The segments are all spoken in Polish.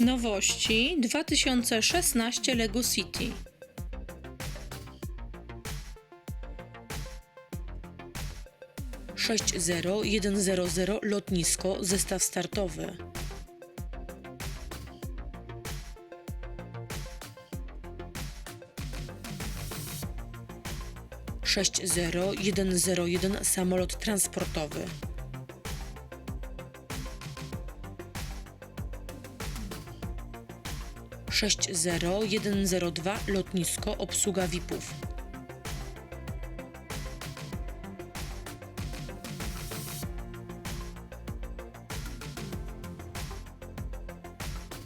Nowości 2016 Lego City. Sześć zero jeden zero zero lotnisko zestaw startowy. Sześć zero jeden zero jeden samolot transportowy. 60102 lotnisko obsługa VIP-ów.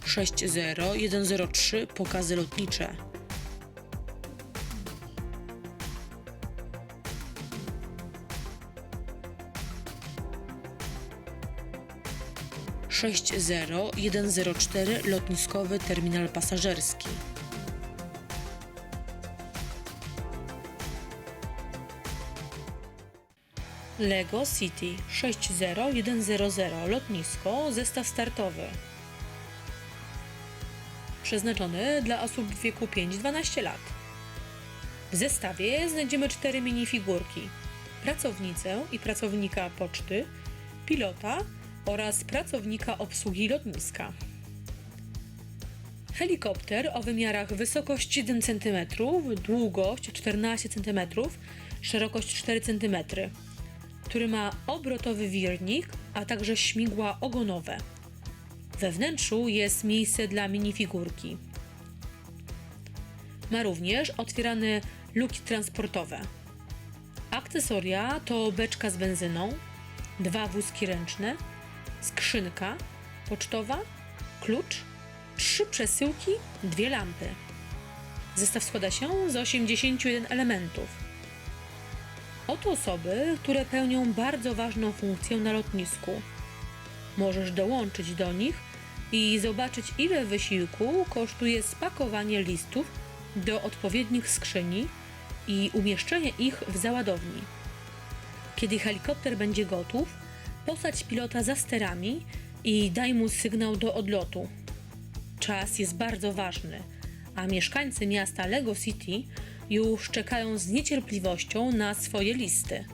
Sześć zero jeden zero trzy pokazy lotnicze. Sześć zero jeden zero cztery lotniskowy terminal pasażerski. Lego City 60100 lotnisko zestaw startowy. Przeznaczony dla osób w wieku 5-12 lat. W zestawie znajdziemy cztery minifigurki: pracownicę i pracownika poczty, pilota oraz pracownika obsługi lotniska. Helikopter o wymiarach wysokość 7 cm, długość 14 cm, szerokość 4 cm, który ma obrotowy wirnik, a także śmigła ogonowe. We wnętrzu jest miejsce dla minifigurki. Ma również otwierane luki transportowe. Akcesoria to beczka z benzyną, dwa wózki ręczne, skrzynka pocztowa, klucz, trzy przesyłki, dwie lampy. Zestaw składa się z 81 elementów. Oto osoby, które pełnią bardzo ważną funkcję na lotnisku. Możesz dołączyć do nich i zobaczyć, ile wysiłku kosztuje spakowanie listów do odpowiednich skrzyni i umieszczenie ich w załadowni. Kiedy helikopter będzie gotów, posadź pilota za sterami i daj mu sygnał do odlotu. Czas jest bardzo ważny, a mieszkańcy miasta Lego City już czekają z niecierpliwością na swoje listy.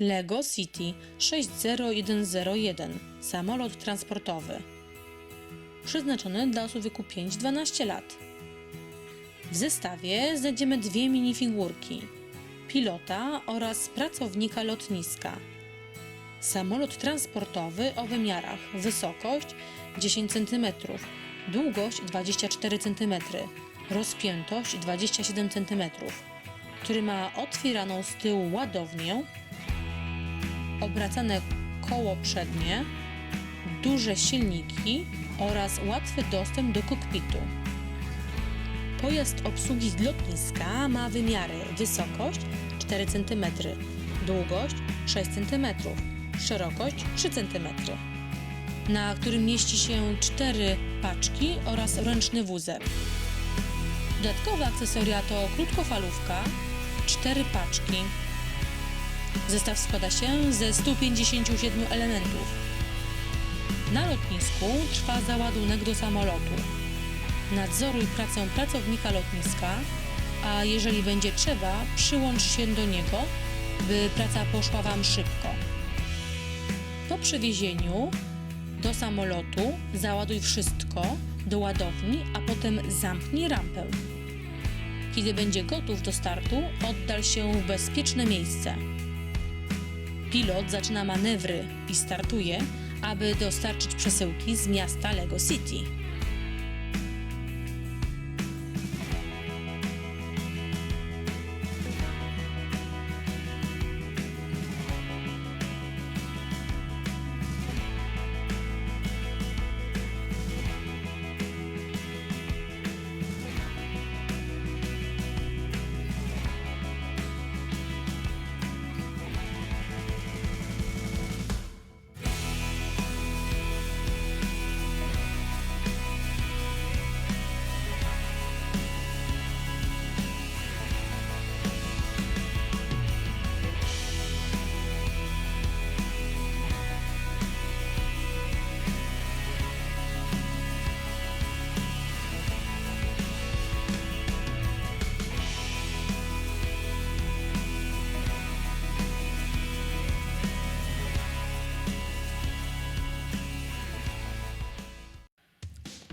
Lego City 60101 samolot transportowy przeznaczony dla osób wieku 5-12 lat. W zestawie znajdziemy dwie minifigurki pilota oraz pracownika lotniska. Samolot transportowy o wymiarach wysokość 10 cm, długość 24 cm, rozpiętość 27 cm, który ma otwieraną z tyłu ładownię obracane koło przednie, duże silniki oraz łatwy dostęp do kokpitu. Pojazd obsługi z lotniska ma wymiary wysokość 4 cm, długość 6 cm, szerokość 3 cm, na którym mieści się 4 paczki oraz ręczny wózek. Dodatkowe akcesoria to krótkofalówka, 4 paczki, Zestaw składa się ze 157 elementów. Na lotnisku trwa załadunek do samolotu. Nadzoruj pracę pracownika lotniska, a jeżeli będzie trzeba, przyłącz się do niego, by praca poszła Wam szybko. Po przewiezieniu do samolotu załaduj wszystko do ładowni, a potem zamknij rampę. Kiedy będzie gotów do startu, oddal się w bezpieczne miejsce. Pilot zaczyna manewry i startuje, aby dostarczyć przesyłki z miasta Lego City.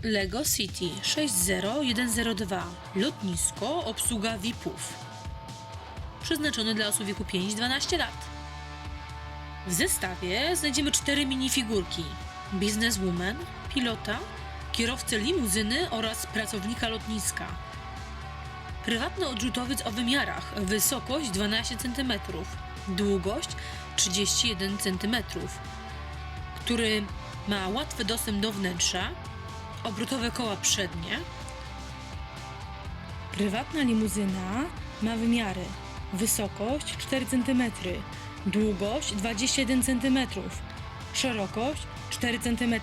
Lego City 60102 Lotnisko obsługa VIP-ów Przeznaczone dla osób wieku 5-12 lat. W zestawie znajdziemy cztery minifigurki. Businesswoman, pilota, kierowcę limuzyny oraz pracownika lotniska. Prywatny odrzutowiec o wymiarach. Wysokość 12 cm Długość 31 cm który ma łatwy dostęp do wnętrza obrotowe koła przednie. Prywatna limuzyna ma wymiary: wysokość 4 cm, długość 21 cm, szerokość 4 cm,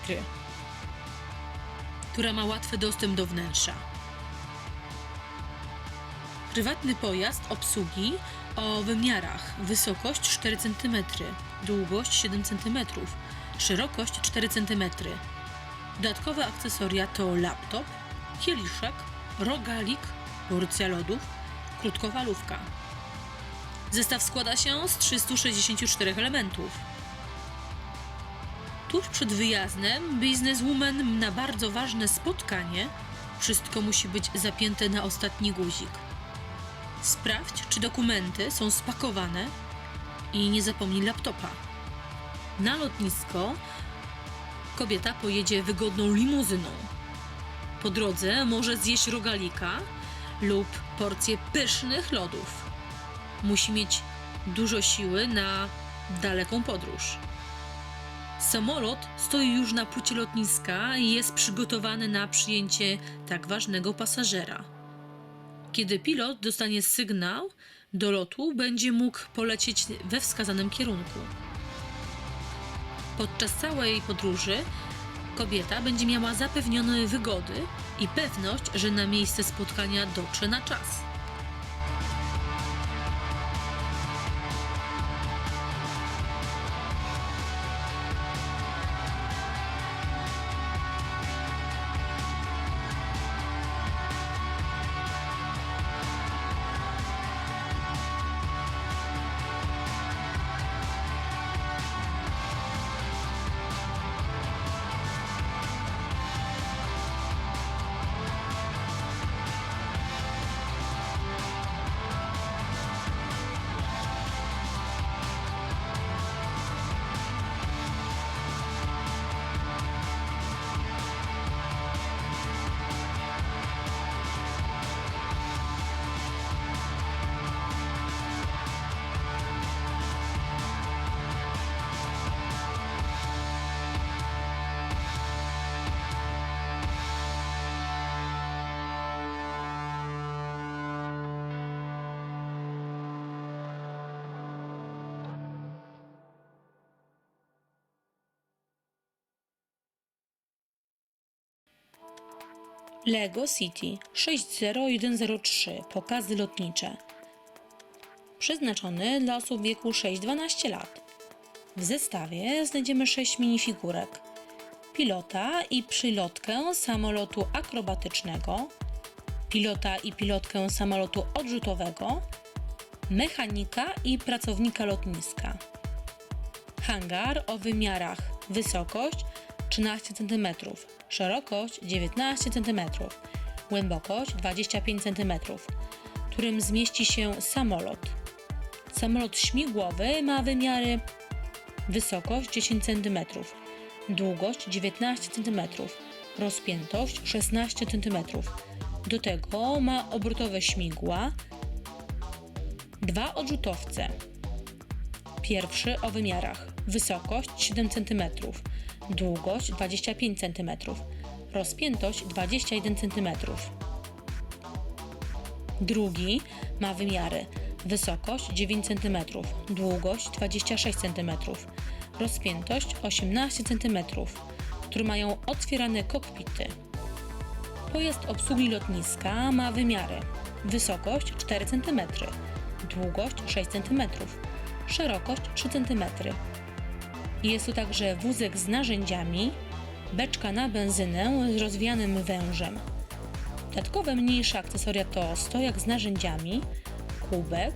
która ma łatwy dostęp do wnętrza. Prywatny pojazd obsługi o wymiarach: wysokość 4 cm, długość 7 cm, szerokość 4 cm. Dodatkowe akcesoria to laptop, kieliszek, rogalik, porcja lodów, krótkowalówka. Zestaw składa się z 364 elementów. Tuż przed wyjazdem bizneswoman na bardzo ważne spotkanie wszystko musi być zapięte na ostatni guzik. Sprawdź, czy dokumenty są spakowane i nie zapomnij laptopa. Na lotnisko kobieta pojedzie wygodną limuzyną. Po drodze może zjeść rogalika lub porcję pysznych lodów. Musi mieć dużo siły na daleką podróż. Samolot stoi już na płycie lotniska i jest przygotowany na przyjęcie tak ważnego pasażera. Kiedy pilot dostanie sygnał do lotu, będzie mógł polecieć we wskazanym kierunku. Podczas całej podróży kobieta będzie miała zapewnione wygody i pewność, że na miejsce spotkania dotrze na czas. Lego City 60103 Pokazy lotnicze Przeznaczony dla osób wieku 6-12 lat. W zestawie znajdziemy 6 minifigurek. Pilota i przylotkę samolotu akrobatycznego, pilota i pilotkę samolotu odrzutowego, mechanika i pracownika lotniska, Hangar o wymiarach wysokość 13 cm, szerokość 19 cm, głębokość 25 cm, w którym zmieści się samolot. Samolot śmigłowy ma wymiary wysokość 10 cm, długość 19 cm, rozpiętość 16 cm. Do tego ma obrotowe śmigła, dwa odrzutowce. Pierwszy o wymiarach wysokość 7 cm, długość 25 cm, rozpiętość 21 cm. Drugi ma wymiary. Wysokość 9 cm, długość 26 cm, rozpiętość 18 cm, które mają otwierane kokpity. Pojazd obsługi lotniska ma wymiary. Wysokość 4 cm, długość 6 cm, szerokość 3 cm. Jest to także wózek z narzędziami, beczka na benzynę z rozwijanym wężem. Dodatkowe mniejsze akcesoria to stojak z narzędziami, kubek,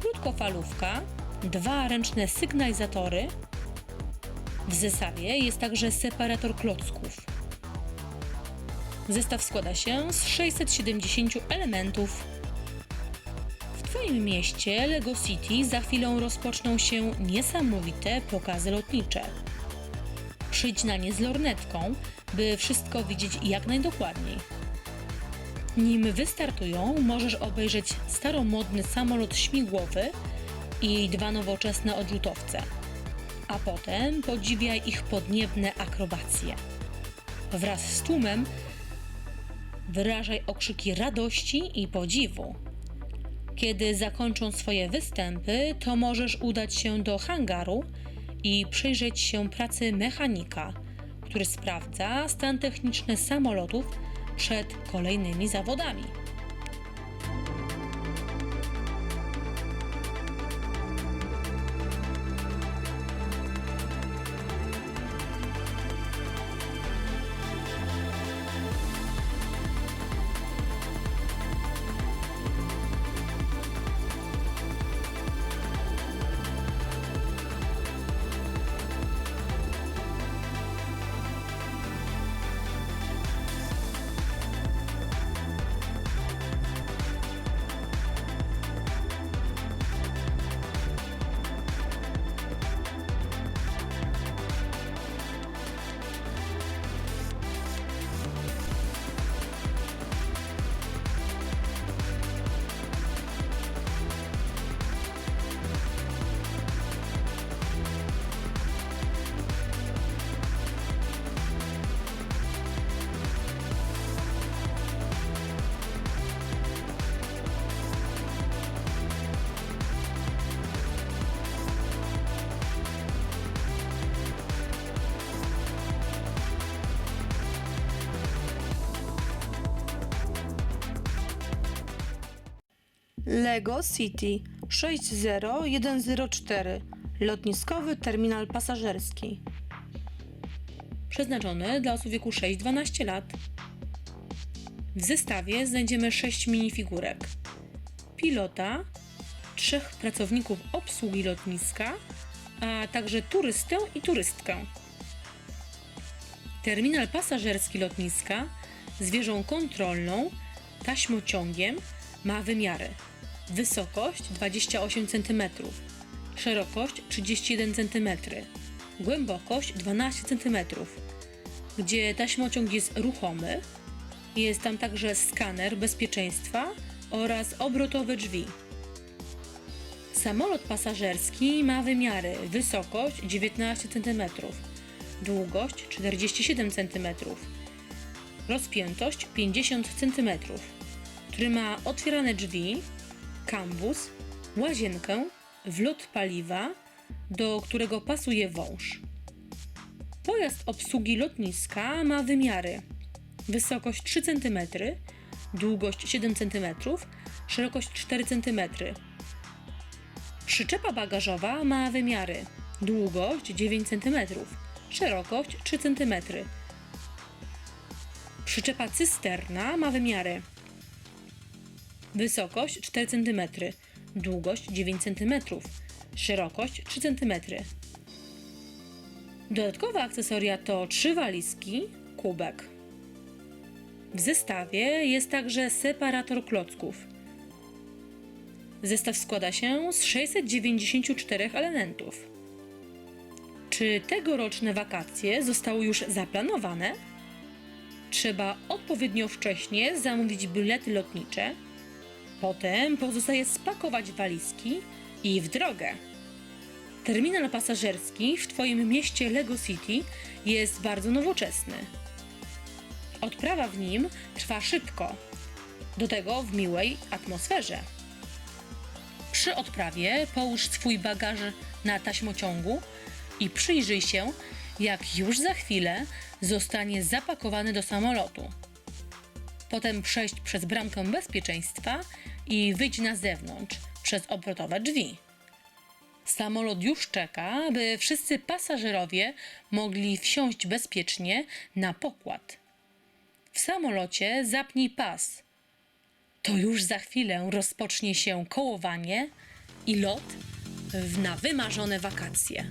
krótkofalówka, dwa ręczne sygnalizatory. W zestawie jest także separator klocków. Zestaw składa się z 670 elementów. W Twoim mieście Lego City za chwilę rozpoczną się niesamowite pokazy lotnicze. Przyjdź na nie z lornetką, by wszystko widzieć jak najdokładniej. Nim wystartują, możesz obejrzeć staromodny samolot śmigłowy i dwa nowoczesne odrzutowce, a potem podziwiaj ich podniebne akrobacje. Wraz z tłumem wyrażaj okrzyki radości i podziwu. Kiedy zakończą swoje występy, to możesz udać się do hangaru i przyjrzeć się pracy mechanika, który sprawdza stan techniczny samolotów przed kolejnymi zawodami. Lego City 60104 Lotniskowy terminal pasażerski. Przeznaczony dla osób wieku 6-12 lat. W zestawie znajdziemy 6 minifigurek. Pilota, trzech pracowników obsługi lotniska, a także turystę i turystkę. Terminal pasażerski lotniska z wieżą kontrolną, taśmociągiem ma wymiary. Wysokość 28 cm, szerokość 31 cm, głębokość 12 cm, gdzie taśmociąg jest ruchomy. Jest tam także skaner bezpieczeństwa oraz obrotowe drzwi. Samolot pasażerski ma wymiary wysokość 19 cm, długość 47 cm, rozpiętość 50 cm, który ma otwierane drzwi, kambus, łazienkę, wlot paliwa, do którego pasuje wąż. Pojazd obsługi lotniska ma wymiary: wysokość 3 cm, długość 7 cm, szerokość 4 cm. Przyczepa bagażowa ma wymiary: długość 9 cm, szerokość 3 cm. Przyczepa cysterna ma wymiary: wysokość 4 cm, długość 9 cm, szerokość 3 cm. Dodatkowe akcesoria to trzy walizki, kubek. W zestawie jest także separator klocków. Zestaw składa się z 694 elementów. Czy tegoroczne wakacje zostały już zaplanowane? Trzeba odpowiednio wcześnie zamówić bilety lotnicze. Potem pozostaje spakować walizki i w drogę. Terminal pasażerski w Twoim mieście Lego City jest bardzo nowoczesny. Odprawa w nim trwa szybko, do tego w miłej atmosferze. Przy odprawie połóż swój bagaż na taśmociągu i przyjrzyj się, jak już za chwilę zostanie zapakowany do samolotu. Potem przejść przez bramkę bezpieczeństwa i wyjdź na zewnątrz przez obrotowe drzwi. Samolot już czeka, by wszyscy pasażerowie mogli wsiąść bezpiecznie na pokład. W samolocie zapnij pas. To już za chwilę rozpocznie się kołowanie i lot w na wymarzone wakacje.